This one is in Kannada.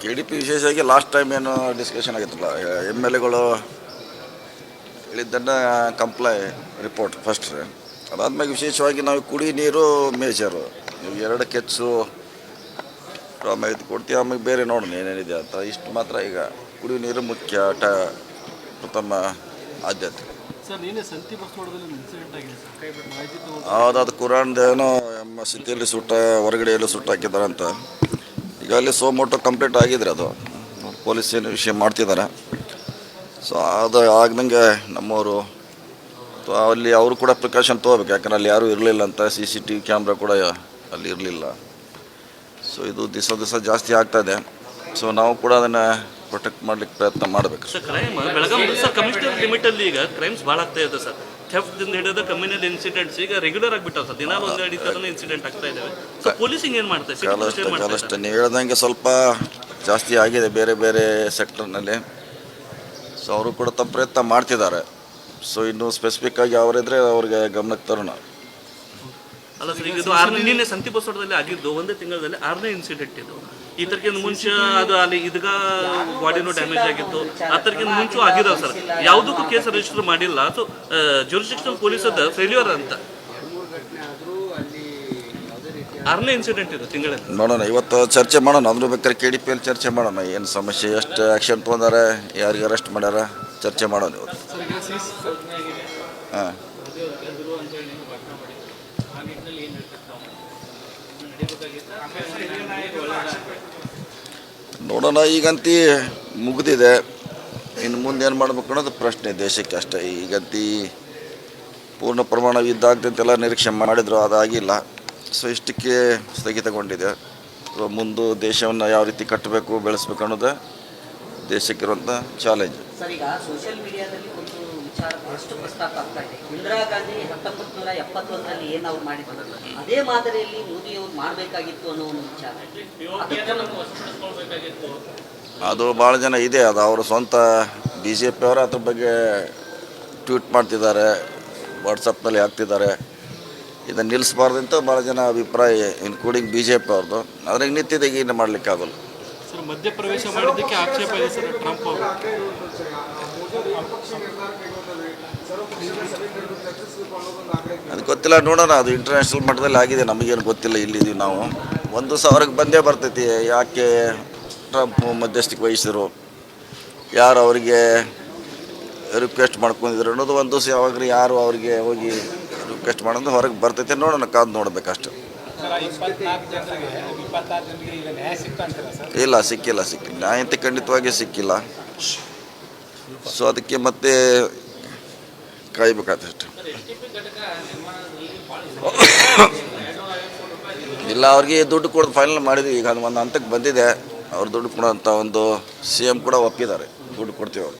ಕೆ ಡಿ ಪಿ ವಿಶೇಷವಾಗಿ ಲಾಸ್ಟ್ ಟೈಮ್ ಏನು ಡಿಸ್ಕಷನ್ ಆಗಿತ್ತಲ್ಲ ಎಂ ಎಲ್ ಎಗಳು ಹೇಳಿದ್ದನ್ನು ಕಂಪ್ಲೈ ರಿಪೋರ್ಟ್ ಫಸ್ಟ್ ಅದಾದ್ಮೇಲೆ ವಿಶೇಷವಾಗಿ ನಾವು ಕುಡಿ ನೀರು ಮೇಜರು ನೀವು ಎರಡು ಕೆಚ್ಚು ಆಮೇಲೆ ಇದು ಕೊಡ್ತೀವಿ ಆಮೇಲೆ ಬೇರೆ ನೋಡೋಣ ಏನೇನಿದೆ ಅಂತ. ಇಷ್ಟು ಮಾತ್ರ ಈಗ ಕುಡಿ ನೀರು ಮುಖ್ಯ ಟ ಪ್ರಥಮ ಆದ್ಯತೆ. ಹೌದು ಕುರಾನ್ದು ಏನೋ ಮಸೀದಿಯಲ್ಲಿ ಸುಟ್ಟ ಹೊರಗಡೆ ಸುಟ್ಟಾಕಿದ್ದಾರೆ ಸುಟ್ಟು ಹಾಕಿದ್ದಾರೆ ಅಂತ ಈಗ ಅಲ್ಲಿ ಸೋಮೋಟೋ ಕಂಪ್ಲೀಟ್ ಆಗಿದ್ರೆ ಅದು. ಪೊಲೀಸ್ ಏನು ವಿಷಯ ಮಾಡ್ತಿದ್ದಾರೆ. ಸೊ ಅದು ಆಗ್ದಂಗೆ ನಮ್ಮವರು ಸೊ ಅಲ್ಲಿ ಅವರು ಕೂಡ ಪ್ರಿಕಾಷನ್ ತೊಗೋಬೇಕು. ಯಾಕಂದ್ರೆ ಅಲ್ಲಿ ಯಾರೂ ಇರಲಿಲ್ಲ ಅಂತ C C T V camera ಕೂಡ ಅಲ್ಲಿ ಇರಲಿಲ್ಲ. ಸೊ ಇದು ದಿವಸ ದಿವಸ ಜಾಸ್ತಿ ಆಗ್ತಾಯಿದೆ ಸೊ ನಾವು ಕೂಡ ಅದನ್ನು ಪ್ರೊಟೆಕ್ಟ್ ಮಾಡ್ಲಿಕ್ಕೆ ಪ್ರಯತ್ನ ಮಾಡಬೇಕು. Sir crime Belagavi sir commissioner limit ಅಲ್ಲಿ ಈಗ ಕ್ರೈಮ್ಸ್ ಭಾಳ ಆಗ್ತಾ ಇದೆ ಸರ್. ಥೆಫ್ಟ್ ಹಿಡಿದು ಕಮ್ಯುನಲ್ ಇನ್ಸಿಡೆಂಟ್ಸ್ ಈಗ ರೆಗ್ಯುಲರ್ ಆಗಿಬಿಟ್ಟಾವ ಸರ್. ದಿನಾಲು ಒಂದು ಎರಡು ಥರನೇ ಇನ್ಸಿಡೆಂಟ್ ಆಗ್ತಾ ಇದ್ದಾವೆ ಸೊ ಪೊಲೀಸಿಂಗ್ ಏನು ಮಾಡ್ತಾ ನೀವು ಹೇಳ್ದಂಗೆ ಸ್ವಲ್ಪ ಜಾಸ್ತಿ ಆಗಿದೆ ಬೇರೆ ಬೇರೆ ಸೆಕ್ಟರ್ನಲ್ಲಿ ಸೊ ಅವರು ಕೂಡ ತಮ್ಮ ಪ್ರಯತ್ನ ಮಾಡ್ತಿದ್ದಾರೆ. ಸೊ ಇನ್ನು ಸ್ಪೆಸಿಫಿಕ್ ಆಗಿ ಅವರಿದ್ರೆ ಅವ್ರಿಗೆ ಗಮನಕ್ಕೆ ತರೋಣ. ಅಲ್ಲ ಸರ್ ಈಗ ಇದು ಆರನೇ ನಿನ್ನೆ ಸಂತಿ ಬಸವಡದಲ್ಲಿ ಆಗಿದ್ದು ಒಂದೇ ತಿಂಗಳಲ್ಲಿ ಆರನೇ ಇನ್ಸಿಡೆಂಟ್ ಇದು. ಈ ತರಕಿಂತ ಮುಂಚೆ ಅದು ಅಲ್ಲಿ ಇದಗ ಬಾಡಿನೂ ಡ್ಯಾಮೇಜ್ ಆಗಿತ್ತು. ಆ ತರಕಿಂತ ಮುಂಚೆ ಆಗಿದಾವೆ ಸರ್. ಯಾವುದಕ್ಕೂ ಕೇಸ್ ರಿಜಿಸ್ಟರ್ ಮಾಡಿಲ್ಲ. ಸೊ ಜುರಿಸ್ಟಿಕ್ಷನ್ ಪೊಲೀಸದ ಫೇಲ್ಯೂರ್ ಅಂತ. ಆರನೇ ಇನ್ಸಿಡೆಂಟ್ ಇದು ತಿಂಗಳಲ್ಲಿ. ನೋಡೋಣ ಇವತ್ತು ಚರ್ಚೆ ಮಾಡೋಣ. ಅದ್ರ ಬೇಕಾದ್ರೆ ಕೆ ಡಿ ಪಿ ಎಲ್ಲಿ ಚರ್ಚೆ ಮಾಡೋಣ. ಏನು ಸಮಸ್ಯೆ ಎಷ್ಟು ಆ್ಯಕ್ಷನ್ ತೊಗೊಂಡಾರೆ ಯಾರಿಗೆ ಅರೆಸ್ಟ್ ಮಾಡ್ಯಾರ ಚರ್ಚೆ ಮಾಡೋಣ ಇವತ್ತು. ಸರ್ ಸಿ ಹಾಂ ನೋಡೋಣ ಈಗಂತಿ ಮುಗಿದಿದೆ. ಇನ್ನು ಮುಂದೆ ಏನು ಮಾಡ್ಬೇಕು ಅನ್ನೋದು ಪ್ರಶ್ನೆ ದೇಶಕ್ಕೆ ಅಷ್ಟೇ. ಈಗಂತಿ ಪೂರ್ಣ ಪ್ರಮಾಣ ಯುದ್ಧ ಆಗ್ತಂತೆಲ್ಲ ನಿರೀಕ್ಷೆ ಮಾಡಿದ್ರು ಅದಾಗಿಲ್ಲ. ಸೊ ಇಷ್ಟಕ್ಕೆ ಸ್ಥಗಿತಗೊಂಡಿದೆ. ಸೊ ಮುಂದೆ ದೇಶವನ್ನು ಯಾವ ರೀತಿ ಕಟ್ಟಬೇಕು ಬೆಳೆಸ್ಬೇಕು ಅನ್ನೋದು ದೇಶಕ್ಕಿರುವಂಥ ಚಾಲೆಂಜ್ ಸರ್ ಈಗ ಸೋಷಿಯಲ್ ಮೀಡಿಯಾದಲ್ಲಿ ಒಂದು ವಿಚಾರ ಎಷ್ಟು ಪ್ರಸ್ತಾಪ ಆಗ್ತಾ ಇದೆ. ಇಂದಿರಾ ಗಾಂಧಿ ಹತ್ತೊಂಬತ್ತು ನೂರ ಎಪ್ಪತ್ತೊಂದರಲ್ಲಿ ಏನು ಅವ್ರು ಮಾಡಿದ್ರು. ಅದೇ ಮಾದರಿಯಲ್ಲಿ ಮೋದಿ ಅವ್ರು ಮಾಡಬೇಕಾಗಿತ್ತು ಅನ್ನೋ ಒಂದು ವಿಚಾರ. ಅದು ಭಾಳ ಜನ ಇದೆ. ಅದು ಅವರು ಸ್ವಂತ ಬಿ ಜೆ ಪಿಯವರು ಅದ್ರ ಬಗ್ಗೆ ಟ್ವೀಟ್ ಮಾಡ್ತಿದ್ದಾರೆ. ವಾಟ್ಸಪ್ನಲ್ಲಿ ಹಾಕ್ತಿದ್ದಾರೆ. ಇದನ್ನು ನಿಲ್ಲಿಸಬಾರ್ದು ಅಂತ ಭಾಳ ಜನ ಅಭಿಪ್ರಾಯ ಇನ್ಕ್ಲೂಡಿಂಗ್ ಬಿ ಜೆ ಪಿ ಅವ್ರದ್ದು. ಅದ್ರಾಗ ನಿತ್ಯದಾಗ ಏನು ಮಾಡಲಿಕ್ಕಾಗಲ್ಲ. ಸರ್, ಮಧ್ಯಪ್ರವೇಶ ಮಾಡಿದ್ದಕ್ಕೆ ಆಕ್ಷೇಪ ಇದೆ ಸರ್, ಟ್ರಂಪ್ ಅವರು. ಅದು ಗೊತ್ತಿಲ್ಲ, ನೋಡೋಣ, ಅದು ಇಂಟರ್ನ್ಯಾಷನಲ್ ಮಟ್ಟದಲ್ಲಿ ಆಗಿದೆ, ನಮಗೇನು ಗೊತ್ತಿಲ್ಲ ಇಲ್ಲಿದ್ದೀವಿ ನಾವು. ಒಂದು ಸಾವಿರಕ್ಕೆ ಬಂದೇ ಬರ್ತೈತಿ, ಯಾಕೆ ಟ್ರಂಪ್ ಮಧ್ಯಸ್ಥಿಕೆ ವಹಿಸಿದ್ರು, ಯಾರು ಅವರಿಗೆ ರಿಕ್ವೆಸ್ಟ್ ಮಾಡ್ಕೊಂಡಿದ್ರು ಅನ್ನೋದು ಒಂದು ದಿವಸ ಯಾವಾಗ ಯಾರು ಅವರಿಗೆ ಹೋಗಿ ರಿಕ್ವೆಸ್ಟ್ ಮಾಡೋದು ಹೊರಗೆ ಬರ್ತೈತೆ, ನೋಡೋಣ, ಕಾದು ನೋಡ್ಬೇಕಷ್ಟೆ. ಇಲ್ಲ, ಸಿಕ್ಕಿಲ್ಲ ಸಿಕ್ಕಿಲ್ಲ. ನ್ಯಾಯ ಅಂತ ಖಂಡಿತವಾಗಿ ಸಿಕ್ಕಿಲ್ಲ. ಸೊ ಅದಕ್ಕೆ ಮತ್ತೆ ಕಾಯ್ಬೇಕಾದಷ್ಟು. ಇಲ್ಲ, ಅವ್ರಿಗೆ ದುಡ್ಡು ಕೊಡೋದು ಫೈನಲ್ ಮಾಡಿದ್ವಿ. ಈಗ ಒಂದು ಹಂತಕ್ಕೆ ಬಂದಿದೆ. ಅವ್ರು ದುಡ್ಡು ಕೊಡೋಂಥ ಒಂದು ಸಿ ಕೂಡ ಒಪ್ಪಿದ್ದಾರೆ. ದುಡ್ಡು ಕೊಡ್ತೀವಿ ಅವ್ರು.